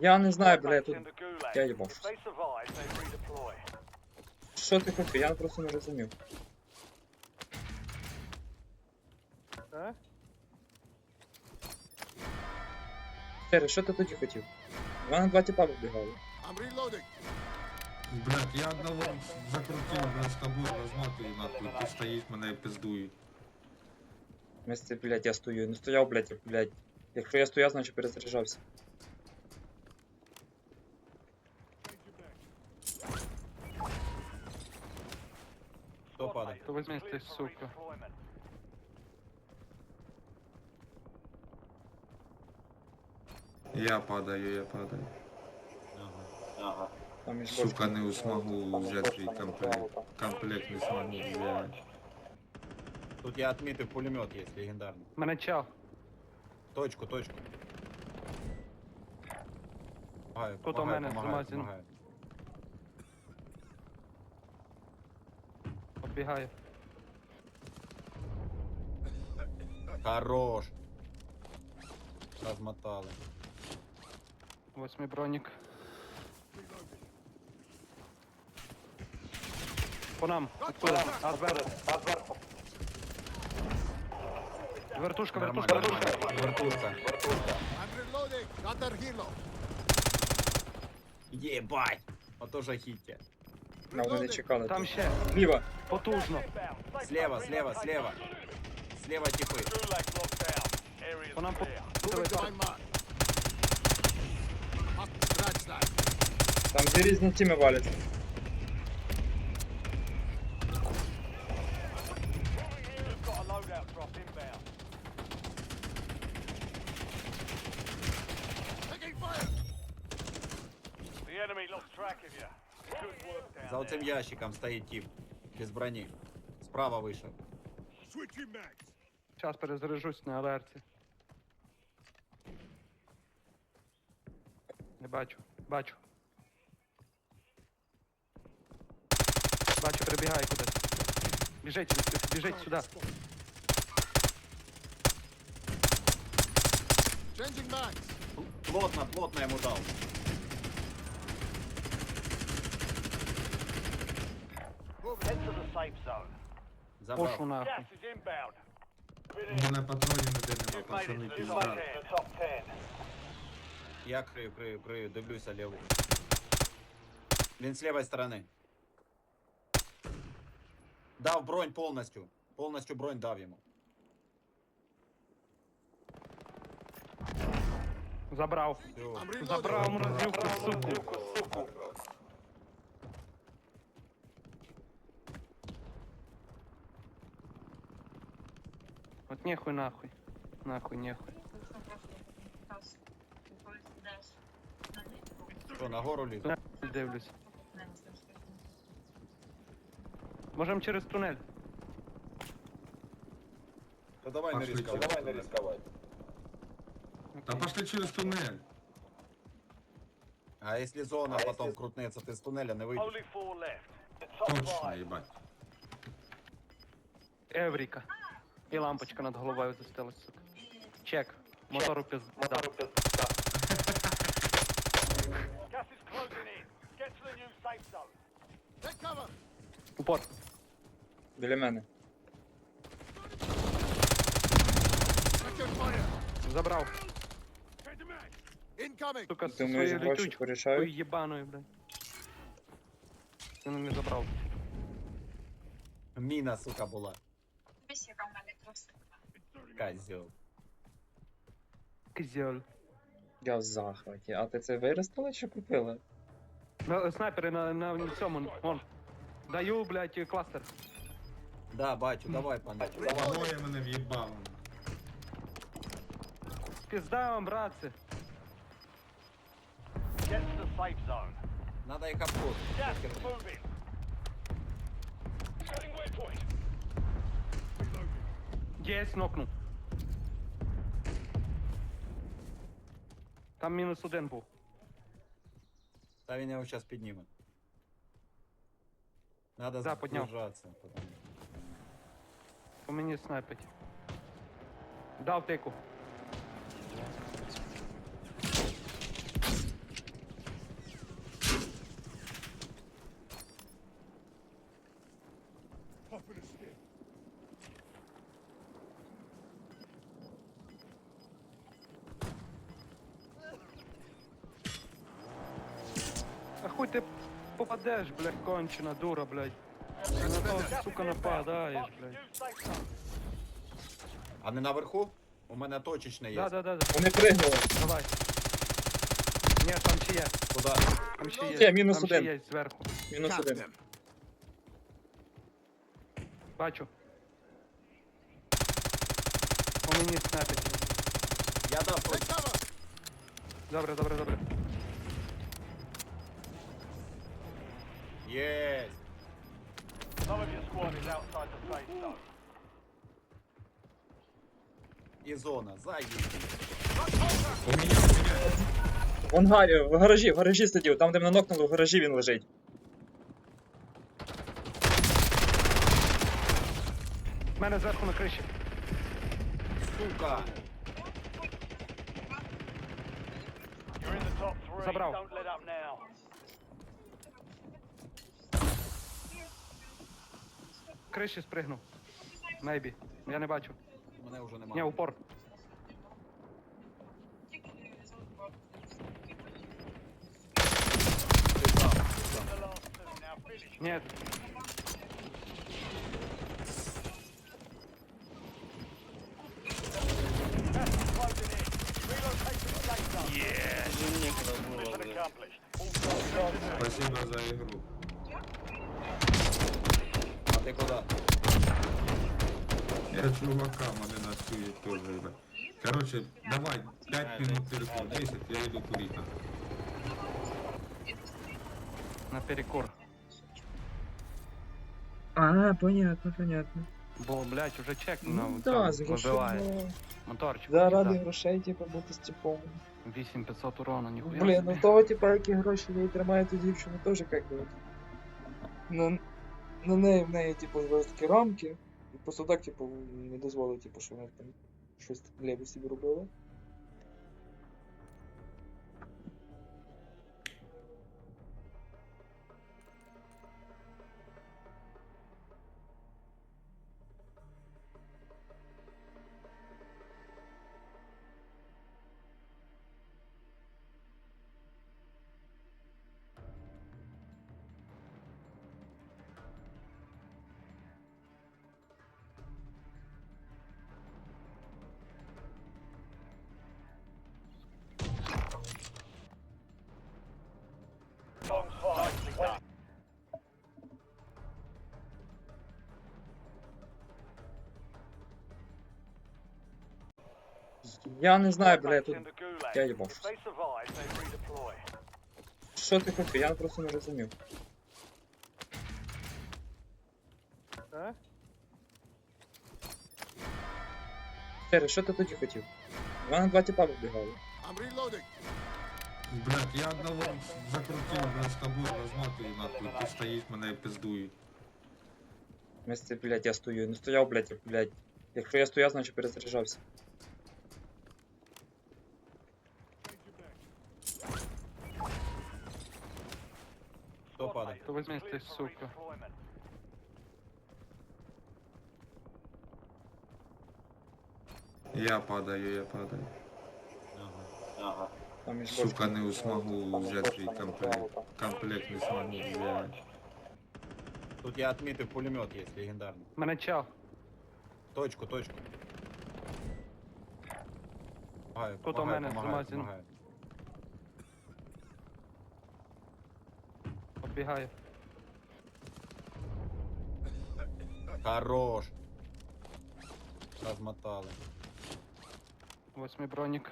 Я не знаю, бля, тут. The gulag. Я їбав. Що ти хотів? Я просто не розумів. Е? Сері, що ти тоді хотів? У мене два тіпа вибігали. Блять, я одного закрутив, блядь, з тобою розматую нахуй, ти стоїш, мене пиздують. Вместе, блядь, я стою. Не стояв, блядь, блядь. Якщо я стояв, значить перезаряджався. Хто? То Cleared ти, сука. Я падаю, я падаю. Ага. Там Сука, не смогу взяти комплект. Комплект не смогу взяти. Тут я отметив пулемет є, легендарний. Мене чел. Точку, точку. Помагаю, Тут у помагаю, мене помагаю. Оббігаю. Хорош. Розмотали. Восьмий бронік. По нам. Откуда? А зверху. Вертушка, вертушка, Нормально, вертушка. нормально. Вертушка. I'm reloading. Got their helo. Єбать! Ото жахіття. На вони чекали. Там тут. ще. Зліва. Потужно. Inbound. Safe Слева, zone слева, relocated. слева. Слева типи. Gulag locked down. Area's По нам по... clear. Moving Дивись. to my mark. Up, scratch that. Там дві різні тіми валяться. You've got a loadout drop inbound. Taking fire. The enemy lost track of you. За оцим ящиком стоїть тип. Без броні. Справа вийшов. Зараз перезаряжусь на алерті. Не бачу. Бачу. Бачу, перебігає кудись. Біжить, біжить, біжить сюди. Changing mags. Плотно, плотно йому дав. Head to the safe zone. Пошу Забрав. нахуй. Gas is inbound. У мене патронів ніде нема, You've made пацани, it to the пізда. top 10. The top 10. Я крию, крию, крию, дивлюся ліву. Він з лівої сторони. Дав бронь повністю. Повністю бронь дав йому. Забрав. Все. I'm reloading. Забрав мразюку, суку. От нехуй нахуй. Нахуй, нехуй. Що, нагору лізу? Дивлюсь. Можем через тунель. Та давай не Пошли ризикувати. Давай не ризикувати. Та пошли через тунель. А якщо зона потім крутнеться, ти з тунеля не вийдеш. Only four left. Top Точно, five. їбать. І лампочка над головою застилась, сука. Чек. Мотору пизда. Gas is closing in. Get to the new safe zone. Take cover. Упор. Біля мене. Fire. Забрав. Incoming. Сука, з Думаю, своєю гроші лютючкою порішають. єбаною, блядь. Ти не забрав. Міна, сука, була. Козьол. Козьоль. Я в захваті. А ти це виростили чи купили? На, снайпери на, на цьому, вон. Даю, блядь, кластер. Да, бачу, давай, пане. Двоє мене в'їбало. Пизда вам, братці. Get to the safe zone. Надо їх обход. Gas is moving. Setting waypoint. Єсть, нокнув. Там мінус один був. Та він його зараз підніме. Надо Да, підняв. потім. По мені снайпить. Дав тику. Нахуй ти попадеш, блядь, кончена дура, блядь. Ти на того, сука, нападаєш, блядь. А не наверху? У мене точечне є. Да, да, да, да. Вони пригнули. Давай. Ні, там ще є. Куда? Там ще є. Є, мінус там ще один. є зверху. Мінус один. Бачу. По мені снайпить. Я дав точку. Добре, добре, добре. Єсть. Some of your squad is outside the safe zone. І зона. Заїдь. Поміняв, поміняв. В ангарі, в гаражі, в гаражі сидів, там де мене нокнули, в гаражі він лежить. Мене зверху на криші. Сука. You're in the top three. Забрав. Don't let up Криші спригнув. Мейбі. Я не бачу. Мене вже Ні, упор. Ні, Closing in. Relocate to Я чувака, мене насують теж. бля. Короче, давай, 5 минут перекур, 10, я йду курити. на перекур. А, понятно, понятно. Бо, блядь, уже чек на Ну цьому да, з грошима. вибиває. Моторчик. Да, пізда. ради грошей, типу, бути з типом. 8500 урону, ніхуя. Блін, собі. ну в того, типа, які гроші їй тримає ту дівчину, теж як би. На, на неї, в неї, типу, жорсткі рамки. І просто так, типу, не дозволить, типу, що вони там щось леві собі робила. Я не знаю, бля, mates тут. Я їбав. Що ти хотів? Я просто не розумів. Е? Чері, що ти тоді хотів? У мене два тіпа вибігали. Блять, я одного закрутив, блядь, з тобою розматую нахуй, ти стоїш, мене пиздують. Вместе, блядь, я стою. Не стояв, блядь, блядь. Якщо я стояв, значить перезаряджався. То cleared ти, сука. Я падаю, я падаю. Там між Сука, не смогу Там між взяти комплект. Комплект не смогу взяти. Тут я отметив пулемет є, легендарний. В Мене чел. Точку, точку. Помагаю, Тут у помагаю, мене з помагаю, магазину. помагаю. Хорош. Розмотали. Восьмий бронік.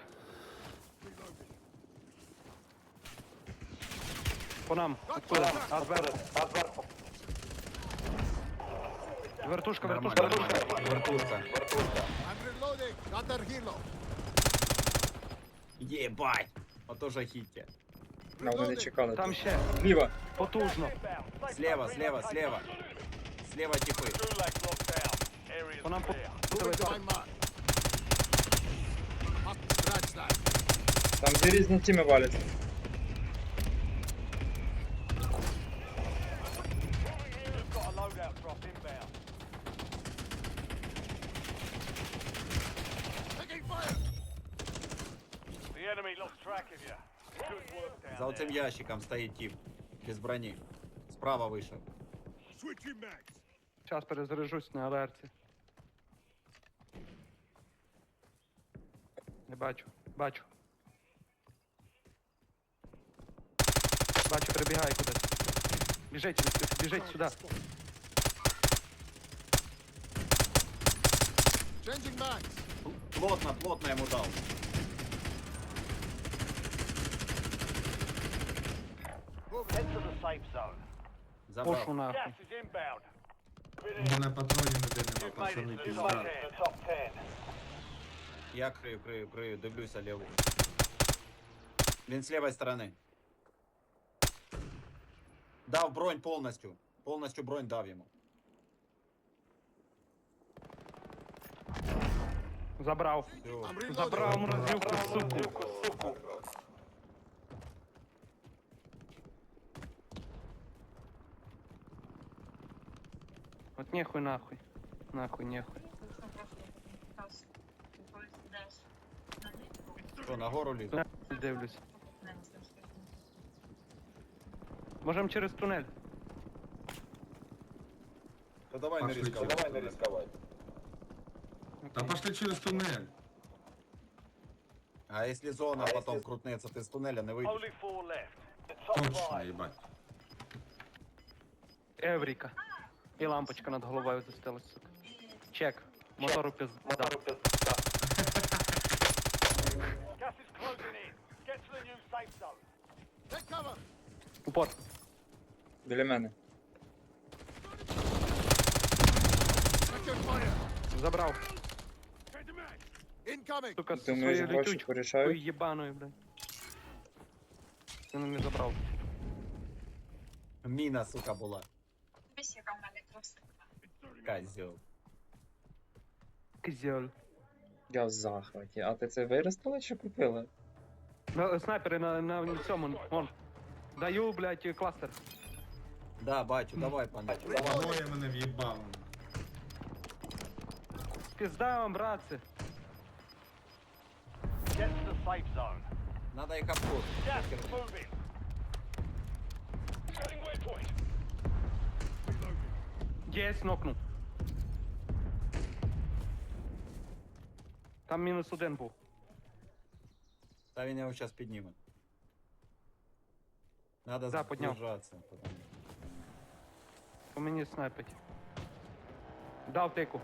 По нам. Откуда? А зверху. Вертушка, вертушка, Нормально, вертушка. нормально. Вертушка. I'm reloading. Got their helo. Єбать! Ото жахіття. На, вони Reloading. чекали. Там тут. ще. Зліва. Потужно. Inbound. Safe Слева, zone слева, relocated. слева. Слева типи. Gulag locked down. Area's По нам по... clear. Moving Подивись. to my mark. Up, scratch that. Там дві різні тіми валяться. You've got a loadout drop inbound. Taking fire. The enemy lost track of you. Good work down За оцим there. ящиком стоїть тип. Без броні. Справа вийшов. Switching mags. Зараз перезаряжусь на алерті. Не бачу, бачу. Бачу, перебігає кудись. Біжить, біжить, біжить сюди. Changing mags. Плотно, плотно йому дав. Head to the safe zone. Пошу нахуй. Gas is inbound. У мене патронів ніде нема, You've made пацани, it to пізда. the top 10. Я крию, крию, крию, дивлюся ліву. Він з лівої сторони. Дав бронь повністю. Повністю бронь дав йому. Забрав. Все. I'm reloading. Забрав мразюку, суку. От нехуй нахуй. Нахуй, нехуй. Що, нагору лізу? Дивлюсь. Можем через тунель. То давай не Пошли, ризикувати. давай не Та Окей. пошли через тунель. А якщо зона потім крутнеться, ти з тунеля не вийдеш. Only four left. Top Точно, five. їбать. І лампочка над головою застилась, сука. Чек. Мотору пизда. Gas is closing in. Get to the new safe zone. Take cover. Упор. Біля мене. Fire. Забрав. Incoming. Сука, з Думаю, своєю гроші лютючкою порішають. єбаною, блядь. Ти не забрав. Міна, сука, була. Козьол. Кизьоль. Я в захваті. А ти це виростила чи купила? На, снайпери на, на цьому, вон. Даю, блядь, кластер. Да, бачу, давай, пане. Двоє мене в'їбало. Пизда вам, братці. Get to the safe zone. Надо їх обход. Gas is moving. Setting waypoint. Єсть, нокнув. Там мінус один був. Та він його зараз підніме. Надо Да, підняв. потім. По мені снайпить. Дав тику.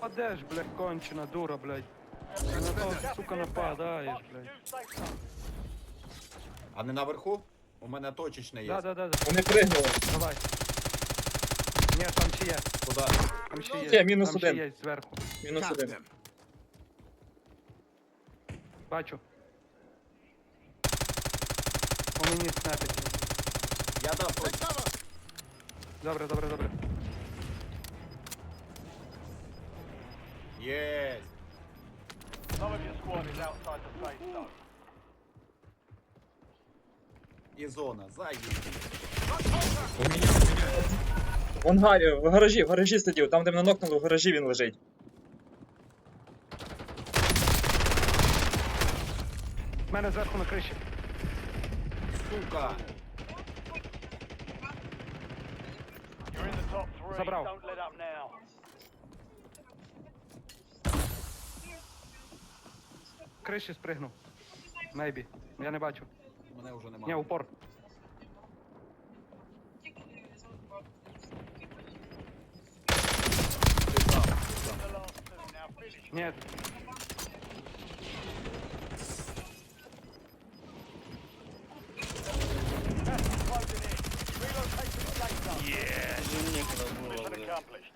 Попадеш, блядь, кончена дура, блядь. Ти на того, сука, нападаєш, блядь. А не наверху? У мене точечне є. Да, да, да, да. Вони пригнули. Давай. Ні, там ще є. Куда? Там ще є. Є, мінус там ще один. є зверху. Мінус один. Бачу. По мені снайпить. Я дав точку. Добре, добре, добре. Єсть. Some of your squad is outside the safe zone. І зона. Заїдь. У мене, у мене. В ангарі, в гаражі, в гаражі сидів, там де мене нокнули, в гаражі він лежить. Мене зверху на криші. Сука. You're in the top three. Забрав. Don't let криші спригнув. Мейбі. Я не бачу. Мене вже немає. Ні, упор. Ні. Yes. Mission accomplished.